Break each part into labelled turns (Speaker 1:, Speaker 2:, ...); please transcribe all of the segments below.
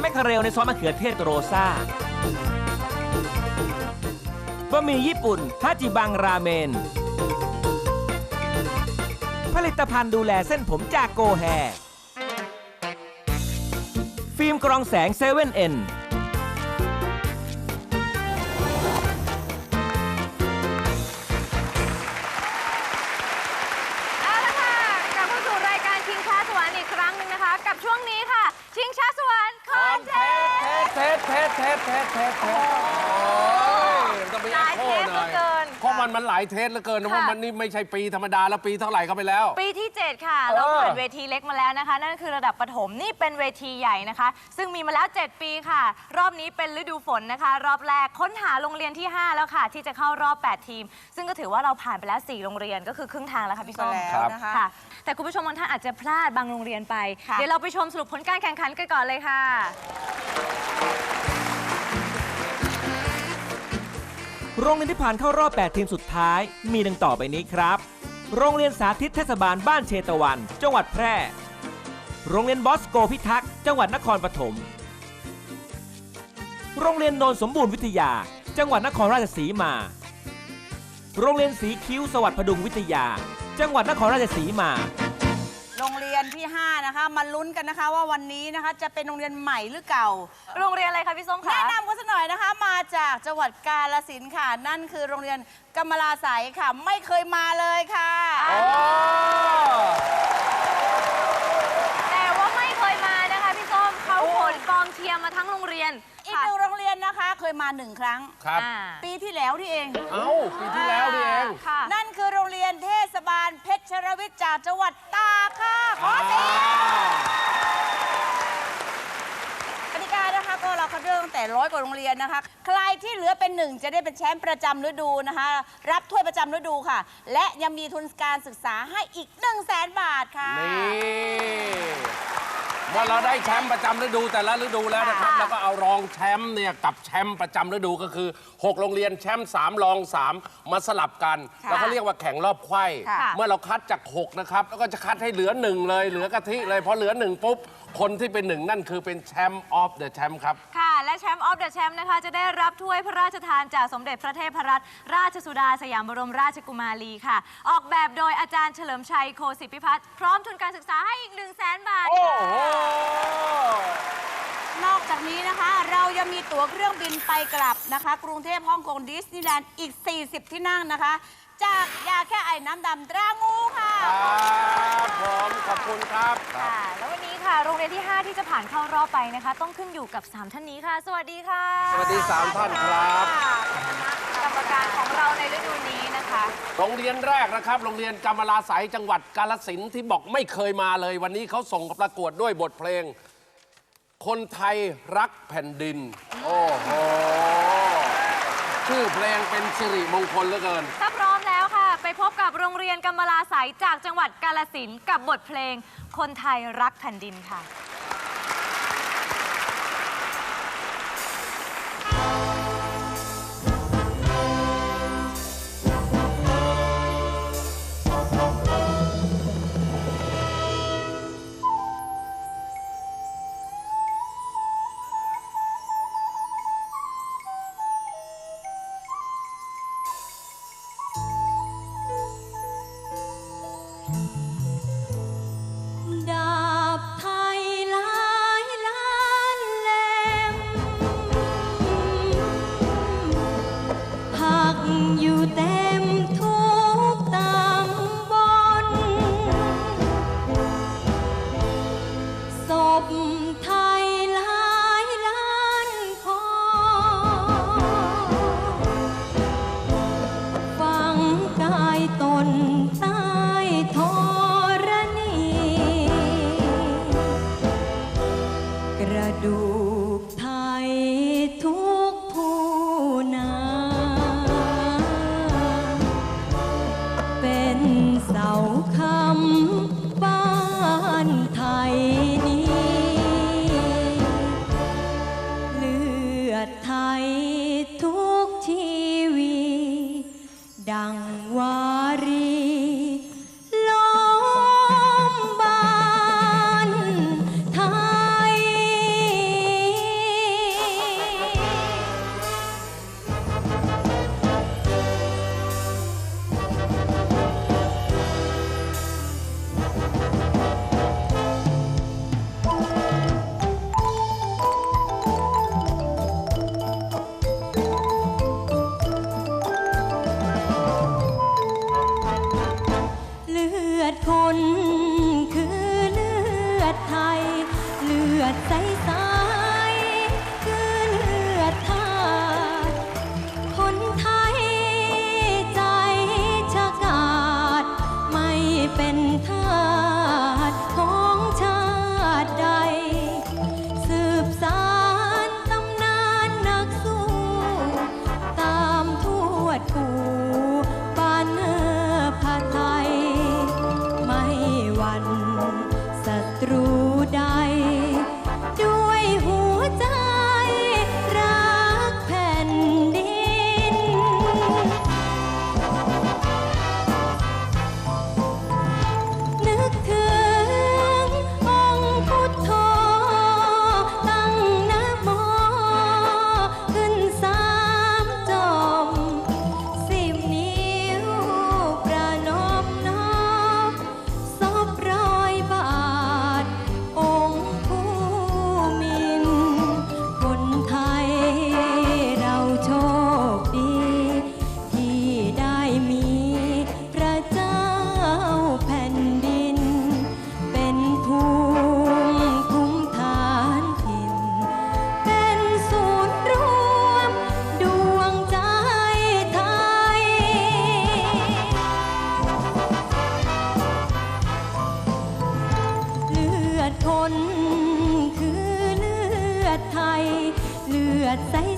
Speaker 1: แมคคาเรลในซอสมะเขือเทศโรซาบะหมี่ญี่ปุ่นฮาจิบังราเมน ผลิตภัณฑ์ดูแลเส้นผมจากโกแฮ ฟิล์มกรองแสงเซเว่นเอ็น
Speaker 2: สเทส
Speaker 3: เทสเทสเทสเทสต้องมี
Speaker 2: ห
Speaker 3: แอ
Speaker 2: ลาย
Speaker 3: คโค
Speaker 2: เทส
Speaker 3: ห
Speaker 2: เหลื
Speaker 3: น่
Speaker 2: อ
Speaker 3: อย
Speaker 2: เกิน
Speaker 3: เพราะมันมันหลายเทสเหลือเกินนะ
Speaker 2: ค่ะ
Speaker 3: ว่ามันนี่ไม่ใช่ปีธรรมดาแล้วปีเท่าไหร่ก็ไปแล้ว
Speaker 2: ปีที่ 7 ค่ะ
Speaker 3: เออ
Speaker 2: เราผ่านเวทีเล็กมาแล้วนะคะ นั่นคือระดับประถมนี่เป็นเวทีใหญ่นะคะ ซึ่งมีมาแล้ว 7 ปีค่ะ รอบนี้เป็นฤดูฝนนะคะ รอบแรกค้นหาโรงเรียนที่ 5 แล้วค่ะ ที่จะเข้ารอบ 8 ทีม ซึ่งก็ถือว่าเราผ่านไปแล้ว 4 โรงเรียนก็คือครึ่งทางแล้วค่ะพี่ส้ม
Speaker 4: แล้วนะคะ
Speaker 2: ค่ะแต่คุณผู้ชมบางท่านอาจจะพลาดบางโรงเรียนไป
Speaker 4: ค่ะ
Speaker 2: เดี๋ยวเราไปชมสรุปผลการแข่งขันกันก่อนเลยค่ะ
Speaker 1: โรงเรียนที่ผ่านเข้ารอบ 8 ทีมสุดท้าย มีดังต่อไปนี้ครับ โรงเรียนสาธิตเทศบาลบ้านเชตวัน จังหวัดแพร่ โรงเรียนบอสโกพิทักษ์ จังหวัดนครปฐม โรงเรียนโนนสมบูรณ์วิทยา จังหวัดนครราชสีมา โรงเรียนสีคิ้วสวัสดิ์พดุงวิทยา จังหวัดนครราชสีมา
Speaker 4: นะคะมาลุ้นกันนะคะว่าวันนี้นะคะจะเป็นโรงเรียนใหม่หรือเก่า
Speaker 2: โรงเรียนอะไรคะพี่ส้มคะ
Speaker 4: แนะนำกันสักหน่อยนะคะ มาจากจังหวัดกาฬสินธุ์ค่ะ นั่นคือโรงเรียนกำมลาไสยค่ะ ไม่เคยมาเลยค่ะ
Speaker 3: โอ้
Speaker 2: แต่ว่าไม่เคยมานะคะพี่ส้มเขาขนกองเชียร์มาทั้งโรงเรียน
Speaker 4: อีกหนึ่งโรงเรียนนะคะ เคยมาหนึ่งครั้ง
Speaker 3: ครับ
Speaker 2: อ่า
Speaker 4: ปีที่แล้วที่เอง
Speaker 3: เอ้าปีที่แล้วนี่เอง
Speaker 2: ค่ะ
Speaker 4: นั่นคือโรงเรียนเทศบาลเพ ชรวิทย์จากจังหวัดตากค่ะ ขอเสียงกติกานะคะก็เราคัดเลือกตั้งแต่ร้อยกว่าโรงเรียนนะคะ ใครที่เหลือเป็นหนึ่งจะได้เป็นแชมป์ประจำฤดูนะคะ รับถ้วยประจำฤดูค่ะ และยังมีทุนการศึกษาให้อีก1 0 0 0 0แสนบาทค่ะ
Speaker 3: นี่ เมื่อเราได้แชมป์ประจำฤดูแต่ละฤดูแล้วนะครับ
Speaker 2: ค่ะ
Speaker 3: แล้วก็เอารองแชมป์เนี่ยกับแชมป์ประจำฤดูก็คือ 6 โรงเรียนแชมป์3รอง 3 มาสลับกัน
Speaker 4: ค่ะ
Speaker 3: แล้วเขาเรียกว่าแข่งรอบไขว้
Speaker 4: ค่ะ
Speaker 3: เมื่อเราคัดจาก 6 นะครับ แล้วก็จะคัดให้เหลือหนึ่งเลย เหลือกะทิเลยพอเหลือหนึ่งปุ๊บ คนที่เป็นหนึ่งนั่นคือเป็นแชมป์ออฟเดอะแชมป์ครับ
Speaker 2: ค่ะ และแชมป์ออฟเดอะแชมป์นะคะ จะได้รับถ้วยพระราชทานจากสมเด็จพระเทพรัตนราชสุดาสยามบรมราชกุมารีค่ะ ออกแบบโดยอาจารย์เฉลิมชัยโคสิทธิพิพัฒน์พร้อมทุนการศึกษาให้อีก1 0 0 0 0แสนบาท
Speaker 3: โอ้
Speaker 2: ค่ะ
Speaker 3: โห
Speaker 4: นอกจากนี้นะคะ เรายังมีตั๋วเครื่องบินไปกลับนะคะ กรุงเทพฮ่องกงดิสนีย์แลนด์อีก 40 ที่นั่งนะคะ จากยาแค่ไอ้น้ำดำตรางูค่ะ
Speaker 3: ครับผมขอบคุณครับ
Speaker 2: ค่ะแล้ววันนี้ค่ะ โรงเรียนที่ 5 ที่จะผ่านเข้ารอบไปนะคะ ต้องขึ้นอยู่กับ 3 ท่านนี้ค่ะ สวัสดีค่ะ
Speaker 3: สวัสดีสามท่านครับ
Speaker 2: ก รรมการของเราในฤดูนี้นะคะ
Speaker 3: โรงเรียนแรกนะครับ โรงเรียนกำมะลาไสยจังหวัดกาลสินธุ์ที่บอกไม่เคยมาเลย วันนี้เขาส่งประกวดด้วยบทเพลง คนไทยรักแผ่นดิน โอ้โห ชื่อเพลงเป็นสิริมงคลเหลือเกิน
Speaker 2: ถ้าพร้อมแล้วค่ะ ไปพบกับโรงเรียนกำมะลาไสยจากจังหวัดกาลสินธุ์กับบทเพลง คนไทยรักแผ่นดินค่ะ
Speaker 5: Thank you. เลื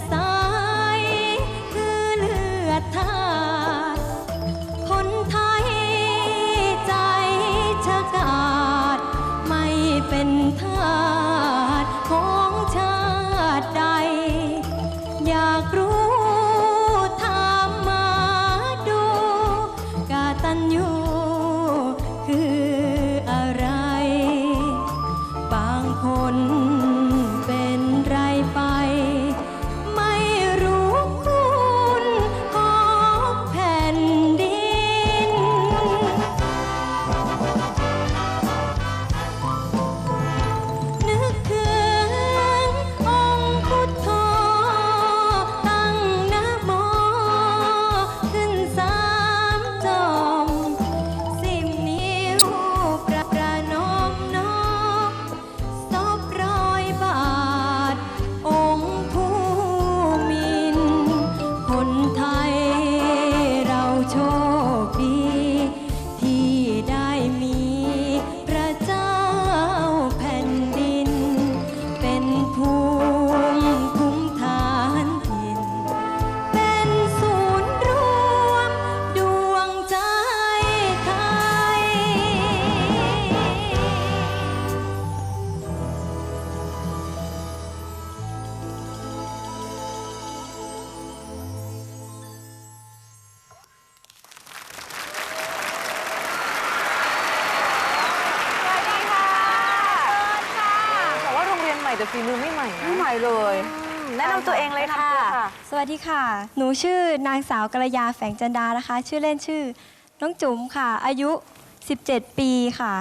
Speaker 2: ฝีมือไม่ใหม่นะ
Speaker 4: ไม่ใหม่เลย
Speaker 2: แนะนำตัวเองเลยค่ะ
Speaker 6: สวัสดีค่ะ หนูชื่อนางสาวกระยาแฝงจันดานะคะ ชื่อเล่นชื่อ น้องจุ๋มค่ะ อายุ 17 ปีค่ะ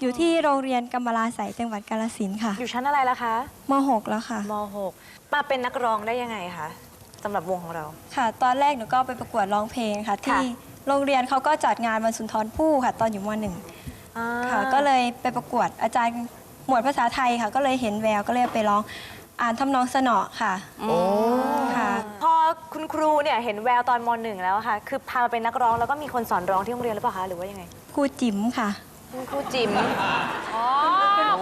Speaker 6: อยู่ที่โรงเรียนกำมะลาใสยจังหวัดกาฬสินธุ์ค่ะ
Speaker 2: อยู่ชั้นอะไรล่ะคะ
Speaker 6: ม .6 แล้วค่ะ
Speaker 2: ม .6 มาเป็นนักร้องได้ยังไงคะสำหรับวงของเรา
Speaker 6: ค่ะ ตอนแรกหนูก็ไปประกวดร้องเพลงค่ะ ที่โรงเรียนเขาก็จัดงานวันสุนทรภู่ค่ะ ตอนอยู่มหนึ่งค่ะ ก็เลยไปประกวดอาจารย์ หมวดภาษาไทยค่ะ ก็เลยเห็นแววก็เลยไปร้องอ่านทำนองสนอค่ะ
Speaker 3: โอ้
Speaker 6: ค่ะ
Speaker 2: พอคุณครูเนี่ยเห็นแววตอนมหนึ่งแล้วอะค่ะ คือพามาเป็นนักร้องแล้วก็มีคนสอนร้องที่โรงเรียนหรือเปล่าคะหรือว่ายังไง
Speaker 6: ครูจิ๋มค่ะ
Speaker 2: คุณครูจิ๋ม
Speaker 4: อ๋อ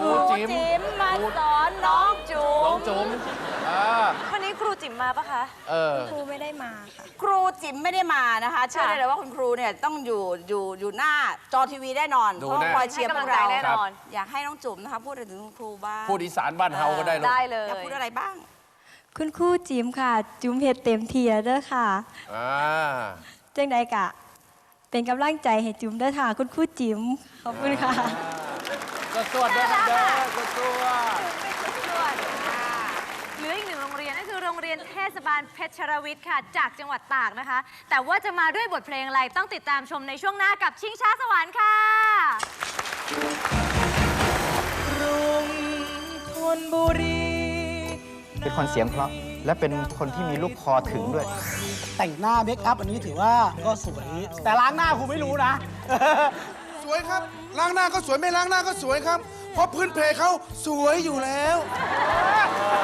Speaker 3: ครูจิ๋ม
Speaker 4: จิ๋มมาสอนน้องจุ๋
Speaker 3: น้อ
Speaker 4: ม
Speaker 3: งจุ๋มอ่า
Speaker 2: วั นนี้ครูจิ๋มมาปะคะ
Speaker 3: เออ
Speaker 6: ครูไม่ได้มาค่ะ
Speaker 4: ครูจิ๋มไม่ได้มานะคะ เชื่อได้เลยว่าคุณครูเนี่ยต้องอยู่อยู่อยู่หน้าจอทีวีแน่นอน
Speaker 3: ดู
Speaker 4: เพราะว่า
Speaker 3: แน่
Speaker 4: คอยเชียร์พวกเรา
Speaker 2: ให้กำลังใจแน่นอน
Speaker 4: อยากให้น้องจุ๋มนะคะพูดถึงคุณครูบ้าง
Speaker 3: พูดอีสานบ้านเฮาก็ได้ลูก
Speaker 2: ได้เล
Speaker 4: อยาก
Speaker 2: ย
Speaker 4: พูดอะไรบ้าง
Speaker 6: คุณครูจิ๋มค่ะ จุ๋มเห็ดเต็มทีแล้วเด้อค่ะ
Speaker 3: อ่า
Speaker 6: จังใดกะ เป็นกำลังใจให้จุ๋มเด้อค่ะ คุณครูจิ๋มขอบคุณค่ะ
Speaker 3: ก็สวดด้วยครับเด้อก็สวด
Speaker 2: เหลืออีกหนึ่งโรงเรียนนั่นคือโรงเรียนเทศบาลเพชรวิทย์ค่ะ จากจังหวัดตากนะคะ แต่ว่าจะมาด้วยบทเพลงอะไรต้องติดตามชมในช่วงหน้ากับชิงช้าสวรรค์ค่ะ
Speaker 7: เป็นคนเสียงเพราะและเป็นคนที่มีลูกคอถึงด้วย
Speaker 8: แต่งหน้าเมคอัพอันนี้ถือว่าก็สวย แต่ล้างหน้าครูไม่รู้นะ ส
Speaker 9: วยครับ ล้างหน้าก็สวยไม่ล้างหน้าก็สวยครับ เพราะพื้นเพเขาสวยอยู่แล้ว
Speaker 10: เ